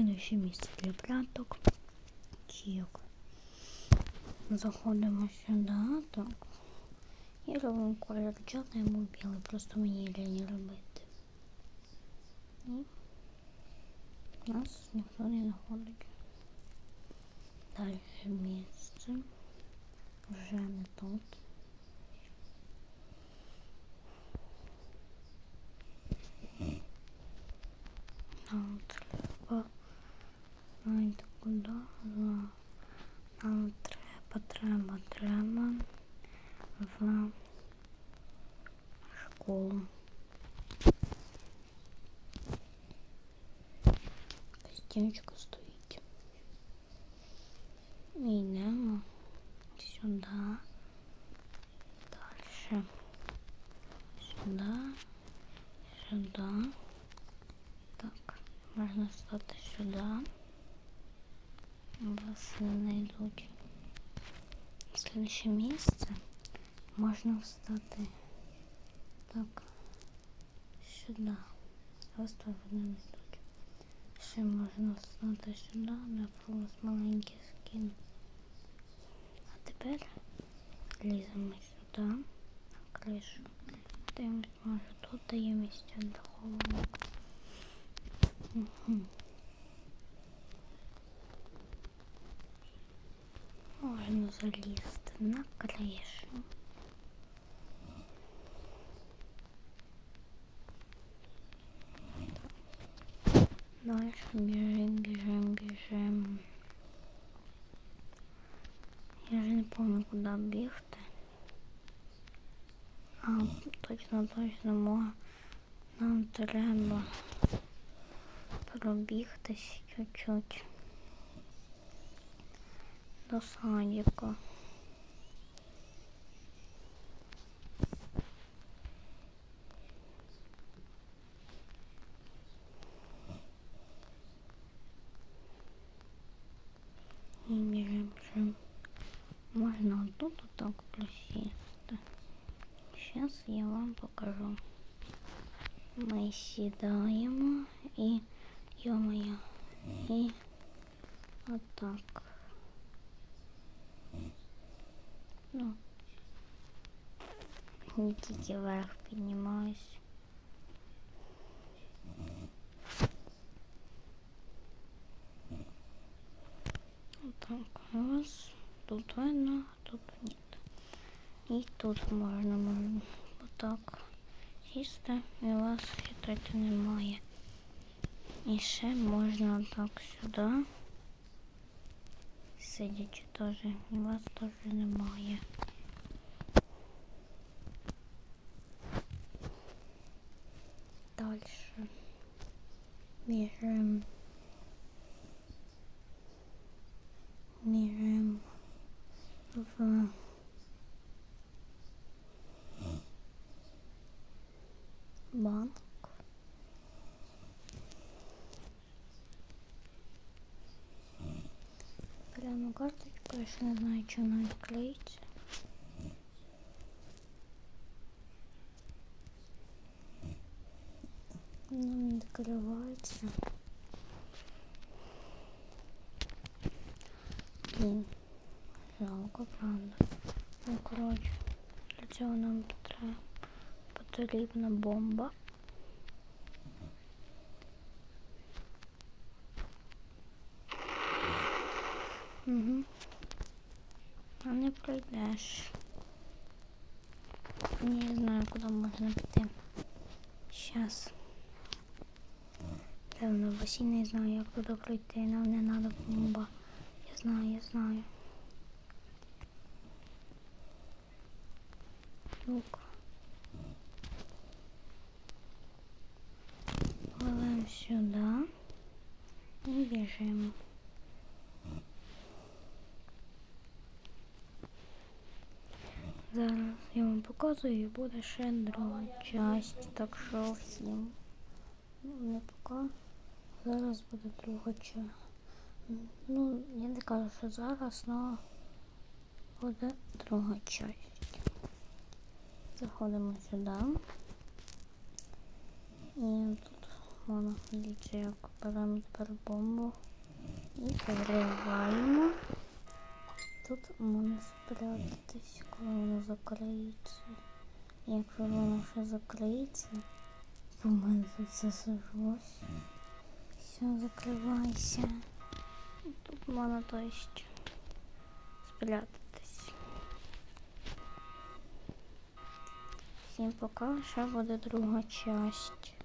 Слідуюче місце для пряток. Чік. Заходимо сюди, так. І робимо колір чорний білий, просто мені лінії робити. І нас ніхто не знаходить. Далі місце. Вже не тут. Нам треба знайти куди. Нам треба, треба, треба в школу. Стіночка стоїть. І йдемо сюди. Далі. Сюди. Сюди. Так, можна стати сюди. Вас не знайдуть. Слідуюче місце можна встати так теж не знайдуть. Ще можна встати сюди, де просто маленький скін. А тепер ліземо сюди, на кришу. Дивимось, може тут є місця для. Угу. Можна залізти на кришу. Я вже не помню, куди бігти. А, точно, точно, мо- нам треба пробігтись чуть-чуть до садика. І біжим, біжим. Можна тут отак присісти. Зараз я вам покажу. Ми сідаємо і йо-моє, і отак. Ну, не тільки вверх піднімаюсь. Так, раз. Тут видно, а тут ні. І тут можна, можна отак сісти, і вас хитрити немає. І ще можна так сюди. Сидячи теж, і вас теж немає. Дальше. Біжим. Біжим в Прямо карточку, я ще не знаю, чи вона відклеїться. Вона не відкривається. Блін, жалко, правда. Ну, коротше, для цього нам треба потрібна бомба. Угу. А не пройдеш. Не знаю, куди можна піти. Щас. Певно, басейн не знаю, як туди пройти. Нам не треба бомба. Я знаю, я знаю. Лук. Пливемо сюди і біжимо. Зараз я вам показую і буде ще друга часть, так що всім ну, не пока. Зараз буде друга часть. Ну, я не кажу, що зараз, але буде друга часть. Заходимо сюди. І тут Вона, дивіться, як беремо тепер бомбу і закриваємо. Тут можна спрятатись, коли воно закриється. Якщо воно ще закриється, то в мене тут все сожглось. Все, закривайся. Тут можна то ще спрятатись. Всім пока, ще буде друга часть.